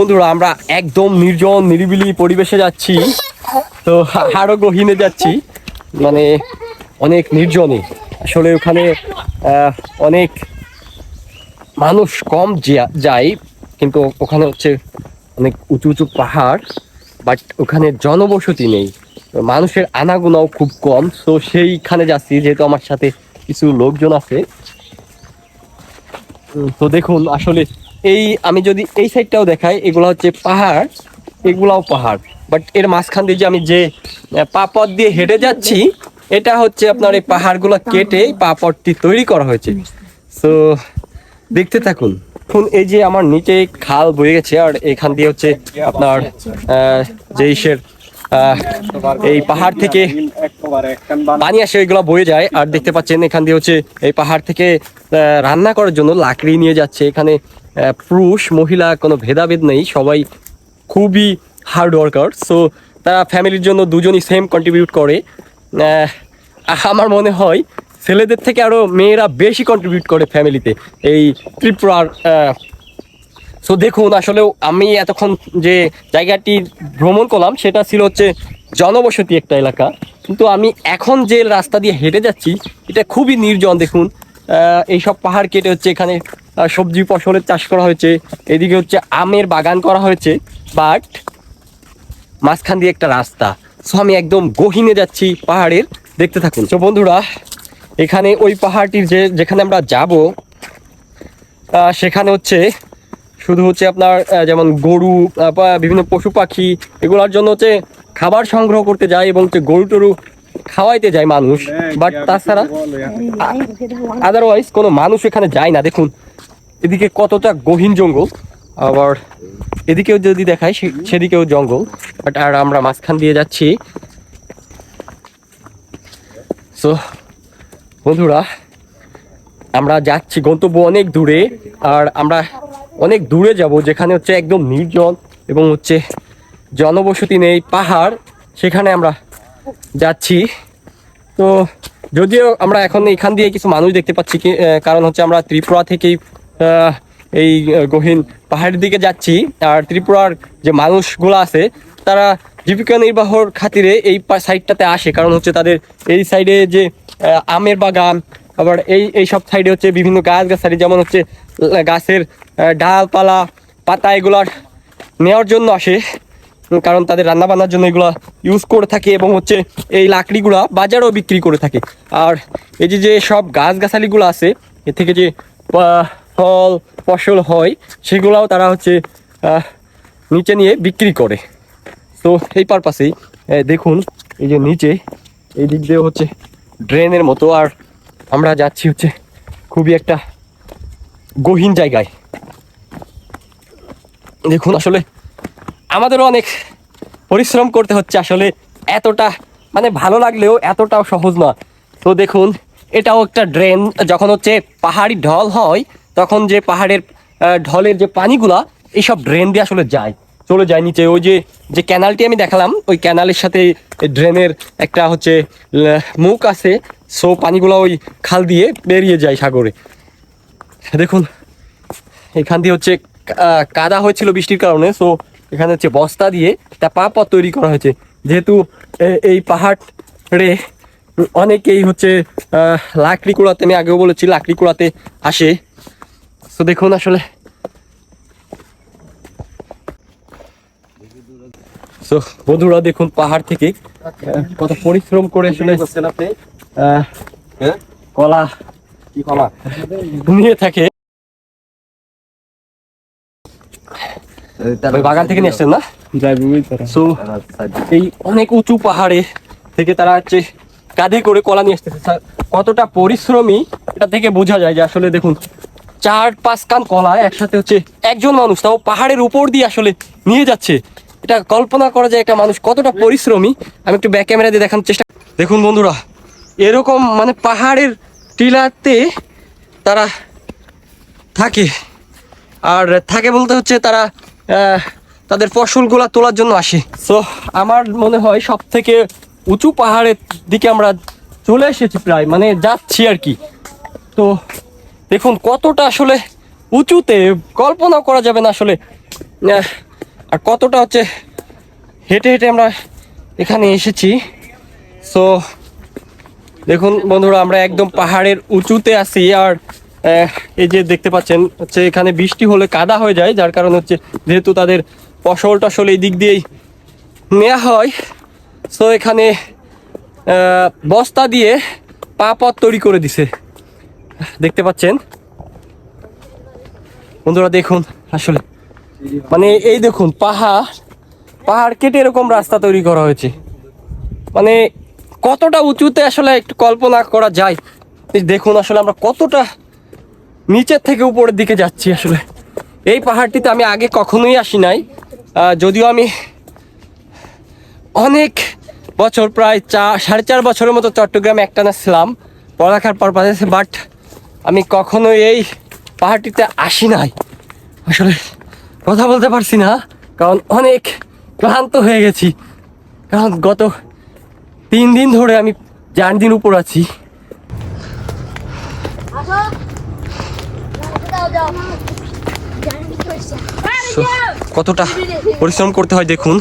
বন্ধুরা, আমরা একদম নির্জন, নিরিবিলি পরিবেশে যাচ্ছি। তো আরও গহিনে যাচ্ছি। মানে অনেক নির্জনে। আসলে ওখানে অনেক মানুষ কম যায়, কিন্তু ওখানে হচ্ছে অনেক উঁচু উঁচু পাহাড়, বাট ওখানে জনবসতি নেই। মানুষের আনাগোনাও খুব কম। তো সেইখানে যাচ্ছি, যেহেতু আমার সাথে কিছু লোকজন আছে। তো দেখুন, আসলে এই, আমি যদি এই সাইডটাও দেখাই, এগুলো হচ্ছে পাহাড়, এগুলাও পাহাড়। বাট এর মাঝখান দিয়ে যে আমি যে পাপথ দিয়ে হেঁটে যাচ্ছি, এটা হচ্ছে আপনার এই পাহাড়গুলো কেটে পাপড়টি তৈরি করা হয়েছে। তো দেখতে থাকুন। এখন এই যে আমার নিচে খাল বয়ে গেছে, আর এখান দিয়ে হচ্ছে আপনার যে ইসের এই পাহাড় থেকে পানি আসে ওইগুলো বয়ে যায়। আর দেখতে পাচ্ছেন, এখান দিয়ে হচ্ছে এই পাহাড় থেকে রান্না করার জন্য লাকড়ি নিয়ে যাচ্ছে। এখানে পুরুষ, মহিলা কোনো ভেদাভেদ নেই, সবাই খুবই হার্ড ওয়ার্কার সো তারা ফ্যামিলির জন্য দুজনই সেম কন্ট্রিবিউট করে। আমার মনে হয় ছেলেদের থেকে আরও মেয়েরা বেশি কন্ট্রিবিউট করে ফ্যামিলিতে এই ত্রিপুরার সো দেখুন, আসলে আমি এতক্ষণ যে জায়গাটি ভ্রমণ করলাম, সেটা ছিল হচ্ছে জনবসতি একটা এলাকা। কিন্তু আমি এখন যে রাস্তা দিয়ে হেঁটে যাচ্ছি, এটা খুবই নির্জন, দেখুন। এইসব পাহাড় কেটে হচ্ছে এখানে সবজি ফসলের চাষ করা হয়েছে। এদিকে হচ্ছে আমের বাগান করা হয়েছে বাট মাঝখান দিয়ে একটা রাস্তা। সো আমি একদম গহিনে যাচ্ছি পাহাড়ের দেখতে থাকুন। তো বন্ধুরা এখানে ওই পাহাড়টির যে যেখানে আমরা যাব সেখানে হচ্ছে শুধু হচ্ছে আপনার যেমন গরু বা বিভিন্ন পশু পাখি এগুলোর জন্য হচ্ছে খাবার সংগ্রহ করতে যায় এবং হচ্ছে গরু টরু খাওয়াইতে যায় মানুষ। বাট তাছাড়া আদারওয়াইজ কোনো মানুষ এখানে যায় না। দেখুন এদিকে কতটা গহীন জঙ্গল, আবার এদিকেও যদি দেখায় সেদিকেও জঙ্গল বাট আর আমরা মাঝখান দিয়ে যাচ্ছি। সো বন্ধুরা, আমরা যাচ্ছি গন্তব্য অনেক দূরে, আর আমরা অনেক দূরে যাব, যেখানে হচ্ছে একদম নির্জন এবং হচ্ছে জনবসতি নেই, পাহাড়, সেখানে আমরা যাচ্ছি। তো, যদিও আমরা এখন এখান দিয়ে কিছু মানুষ দেখতে পাচ্ছি কারণ হচ্ছে আমরা ত্রিপুরা থেকেই এই গহীন পাহাড়ের দিকে যাচ্ছি আর ত্রিপুরার যে মানুষগুলো আছে, তারা জীবিকা নির্বাহর খাতিরে এই সাইডটাতে আসে। কারণ হচ্ছে তাদের এই সাইডে যে আমের বাগান, আবার এই এই সব সাইডে হচ্ছে বিভিন্ন গাছ গাছালি যেমন হচ্ছে গাছের ডালপালা, পাতা এগুলার নেওয়ার জন্য আসে। কারণ তাদের রান্না বান্নার জন্য এগুলো ইউজ করে থাকে এবং হচ্ছে এই লাকড়িগুলা বাজারেও বিক্রি করে থাকে। আর এই যে যে সব গাছগাছালিগুলো আছে, এ থেকে যে ফল, ফসল হয়, সেগুলাও তারা হচ্ছে নিচে নিয়ে বিক্রি করে। তো এই পারপাসেই দেখুন, এই যে নিচে, এই দিক দিয়ে হচ্ছে ড্রেনের মতো, আর আমরা যাচ্ছি হচ্ছে খুবই একটা গহীন জায়গায়। দেখুন, আসলে আমাদেরও অনেক পরিশ্রম করতে হচ্ছে, আসলে এতটা মানে ভালো লাগলেও এতটাও সহজ না। তো দেখুন, এটাও একটা ড্রেন যখন হচ্ছে পাহাড়ি ঢল হয় তখন যে পাহাড়ের ঢলের যে পানিগুলা, এইসব ড্রেন দিয়ে আসলে যায়, চলে যায় নিচে। ওই যে যে ক্যানালটি আমি দেখালাম, ওই ক্যানালের সাথে ড্রেনের একটা হচ্ছে মুখ আছে সো পানিগুলো ওই খাল দিয়ে বেরিয়ে যায় সাগরে। দেখুন, এখান দিয়ে হচ্ছে কাদা হয়েছিল বৃষ্টির কারণে সো এখানে হচ্ছে বস্তা দিয়ে একটা পাপথ তৈরি করা হয়েছে। যেহেতু এই পাহাড়ে অনেকেই হচ্ছে লাকড়ি কুড়াতে, আমি আগেও বলেছি, লাকড়ি কুড়াতে আসে। তো দেখুন আসলে। তো বন্ধুরা দেখুন পাহাড় থেকে কত পরিশ্রম করে আসলে আহ, কলা। কি কলা? নিয়ে থাকে। বাগান থেকে নিয়ে আসছেন না? সো এই অনেক উঁচু পাহাড়ে থেকে তারা হচ্ছে কাঁধে করে কলা নিয়ে আসতেছে। কতটা পরিশ্রমী এটা থেকে বোঝা যায় যে আসলে দেখুন চার, পাঁচ কান কলা একসাথে হচ্ছে একজন মানুষ, তাও পাহাড়ের উপর দিয়ে আসলে নিয়ে যাচ্ছে। এটা কল্পনা করা যায় একটা মানুষ কতটা পরিশ্রমী। আমি একটু ব্যাক ক্যামেরা দিয়ে দেখানোর চেষ্টা দেখুন বন্ধুরা, এরকম মানে পাহাড়ের টিলাতে তারা থাকে। আর থাকে বলতে হচ্ছে তারা তাদের ফসলগুলা তোলার জন্য আসে। সো আমার মনে হয় সব থেকে উঁচু পাহাড়ের দিকে আমরা চলে এসেছি প্রায় মানে যাচ্ছি আর কি। তো দেখুন, কতটা আসলে উঁচুতে কল্পনা করা যাবে না আসলে। আর কতটা হচ্ছে হেঁটে হেঁটে আমরা এখানে এসেছি। সো দেখুন বন্ধুরা, আমরা একদম পাহাড়ের উঁচুতে আছি। আর এই যে দেখতে পাচ্ছেন, হচ্ছে এখানে বৃষ্টি হলে কাদা হয়ে যায়, যার কারণে হচ্ছে যেহেতু তাদের ফসল টসল এই দিক দিয়েই নেওয়া হয়। সো এখানে বস্তা দিয়ে পাপথ তৈরি করে দিছে। দেখতে পাচ্ছেন? বন্ধুরা দেখুন, আসলে। মানে এই দেখুন, পাহাড় পাহাড় কেটে এরকম রাস্তা তৈরি করা হয়েছে। মানে কতটা উঁচুতে আসলে একটু কল্পনা করা যায়? দেখুন, আসলে আমরা কতটা নিচের থেকে উপরের দিকে যাচ্ছি আসলে। এই পাহাড়টিতে আমি আগে কখনোই আসি নাই। যদিও আমি অনেক বছর, প্রায় চা, সাড়ে চার বছরের মতো চট্টগ্রামে একটানা ছিলাম। পড়ালেখার পারপাসে বাট আমি কখনো এই পাহাড়টিতে আসি নাই। আসলে কথা বলতে পারছি না কারণ অনেক ক্লান্ত হয়ে গেছি। কারণ গত তিন দিন ধরে আমি চার দিন উপর আছি। কতটা পরিশ্রম করতে হয় দেখুন।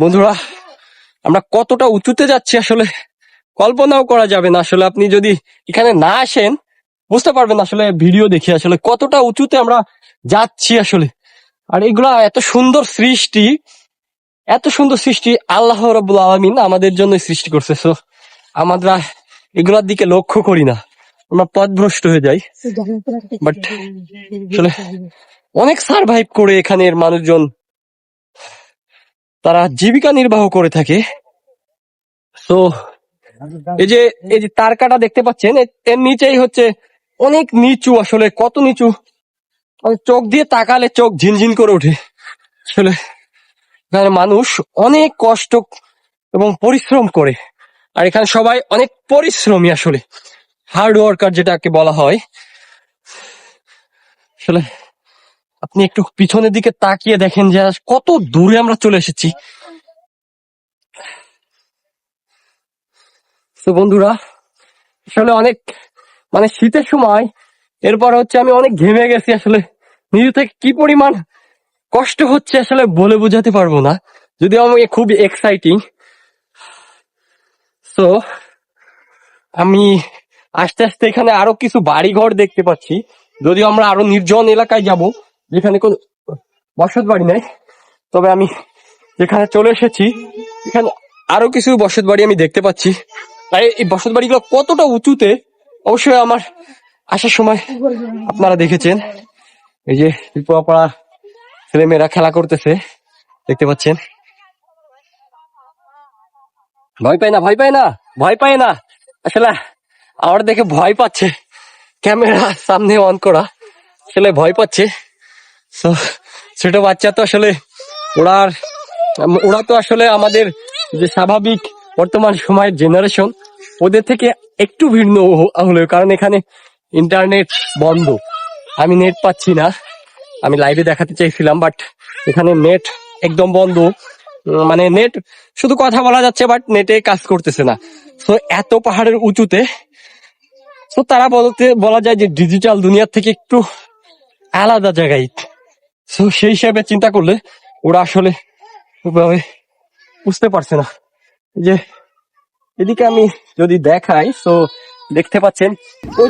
বন্ধুরা আমরা কতটা উঁচুতে যাচ্ছি আসলে কল্পনাও করা যাবে না। আসলে আপনি যদি এখানে না আসেন বুঝতে পারবেন আসলে ভিডিও দেখে আসলে কতটা উঁচুতে আমরা যাচ্ছি আসলে। আর এগুলা এত সুন্দর সৃষ্টি, এত সুন্দর সৃষ্টি আল্লাহ রবুল আলমিন আমাদের জন্য সৃষ্টি করছে। সো আমরা এগুলার দিকে লক্ষ্য করি না। আমরা পথভ্রষ্ট হয়ে যাই। বাট আসলে অনেক সার্ভাইভ করে এখানের মানুষজন। তারা জীবিকা নির্বাহ করে থাকে। তো এই যে এই যে তারকাটা দেখতে পাচ্ছেন এর নিচেই হচ্ছে অনেক নিচু আসলে, কত নিচু? চোখ দিয়ে তাকালে চোখ ঝিনঝিন করে ওঠে। আসলে এখানে মানুষ অনেক কষ্ট এবং পরিশ্রম করে। আর এখানে সবাই অনেক পরিশ্রমী আসলে। হার্ড ওয়ার্কার যেটাকে বলা হয়। আসলে আপনি একটু পিছনের দিকে তাকিয়ে দেখেন যে কত দূরে আমরা চলে এসেছি। তো বন্ধুরা, আসলে অনেক মানে শীতের সময়, এরপর হচ্ছে আমি অনেক ঘেমে গেছি আসলে। নিজে থেকে কি পরিমাণ কষ্ট হচ্ছে আসলে বলে বোঝাতে পারব না। যদিও আমি খুব এক্সাইটিং তো আমি আস্তে আস্তে এখানে আরও কিছু বাড়ি ঘর দেখতে পাচ্ছি। যদিও আমরা আরও নির্জন এলাকায় যাব, যেখানে কোনো বসত বাড়ি নেই। তবে আমি যেখানে চলে এসেছি, এখানে আরও কিছু বসত বাড়ি আমি দেখতে পাচ্ছি। তাই এই বসত বাড়িগুলো কতটা উঁচুতে অবশ্যই আমার আসার সময় আপনারা দেখেছেন। এই যে ত্রিপুরাপাড়া ছেলেমেয়েরা খেলা করতেছে, দেখতে পাচ্ছেন। ভয় পায় না, ভয় পায় না, ভয় পায় না। আসলে আমার দেখে ভয় পাচ্ছে। ক্যামেরা সামনে অন করা, আসলে ভয় পাচ্ছে। তো ছোট বাচ্চা তো আসলে ওরা ওরা তো আসলে আমাদের যে স্বাভাবিক বর্তমান সময়ের জেনারেশন ওদের থেকে একটু ভিন্ন হ- হলেও কারণ এখানে ইন্টারনেট বন্ধ। আমি নেট পাচ্ছি না। আমি লাইভে দেখাতে চাইছিলাম বাট এখানে নেট একদম বন্ধ। মানে নেট শুধু কথা বলা যাচ্ছে বাট নেটে কাজ করতেছে না। তো এত পাহাড়ের উঁচুতে তো তারা বলতে, বলা যায় যে ডিজিটাল দুনিয়ার থেকে একটু আলাদা জায়গায়। তো সেই হিসাবে চিন্তা করলে ওরা আসলে বুঝতে পারছে না যে এদিকে আমি যদি দেখাই তো দেখতে পাচ্ছেন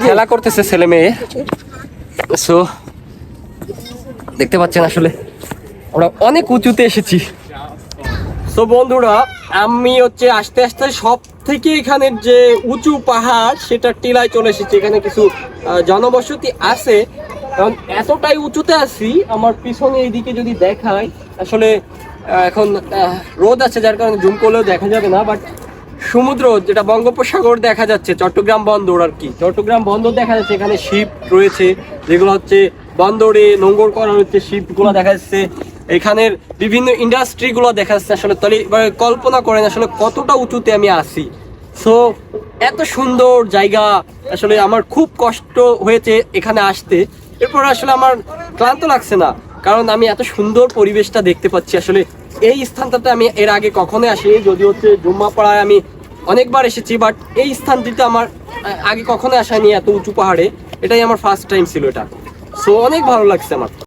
খেলা করতেছে ছেলে মেয়ে। সো দেখতে পাচ্ছেন আসলে আমরা অনেক উঁচুতে এসেছি। তো বন্ধুরা আমি হচ্ছে আস্তে আস্তে সব থেকে এখানের যে উঁচু পাহাড় সেটা টিলায় চলে এসেছি। এখানে কিছু জনবসতি আছে। কারণ এতটাই উঁচুতে আছি আমার পিছনে এইদিকে যদি দেখাই আসলে এখন রোদ আছে যার কারণে জুম করলেও দেখা যাবে না বাট সমুদ্র, যেটা বঙ্গোপসাগর দেখা যাচ্ছে, চট্টগ্রাম বন্দর আর কি। চট্টগ্রাম বন্দর দেখা যাচ্ছে, এখানে শিপ রয়েছে, যেগুলো হচ্ছে বন্দরে নোংর করা হচ্ছে, শিপগুলো দেখা যাচ্ছে। এখানের বিভিন্ন ইন্ডাস্ট্রি গুলো দেখা যাচ্ছে, আসলে তাহলে কল্পনা করেন আসলে কতটা উঁচুতে আমি আছি। সো এত সুন্দর জায়গা, আসলে আমার খুব কষ্ট হয়েছে এখানে আসতে। এরপর আসলে আমার ক্লান্ত লাগছে না। কারণ আমি এত সুন্দর পরিবেশটা দেখতে পাচ্ছি আসলে। এই স্থানটাতে আমি এর আগে কখনোই আসিনি যদি হচ্ছে জুম্মাপাড়ায় আমি অনেকবার এসেছি বাট এই স্থানটিতে আমার আগে কখনোই আসায়নি এত উঁচু পাহাড়ে। এটাই আমার ফার্স্ট টাইম ছিল এটা। সো অনেক ভালো লাগছে আমার।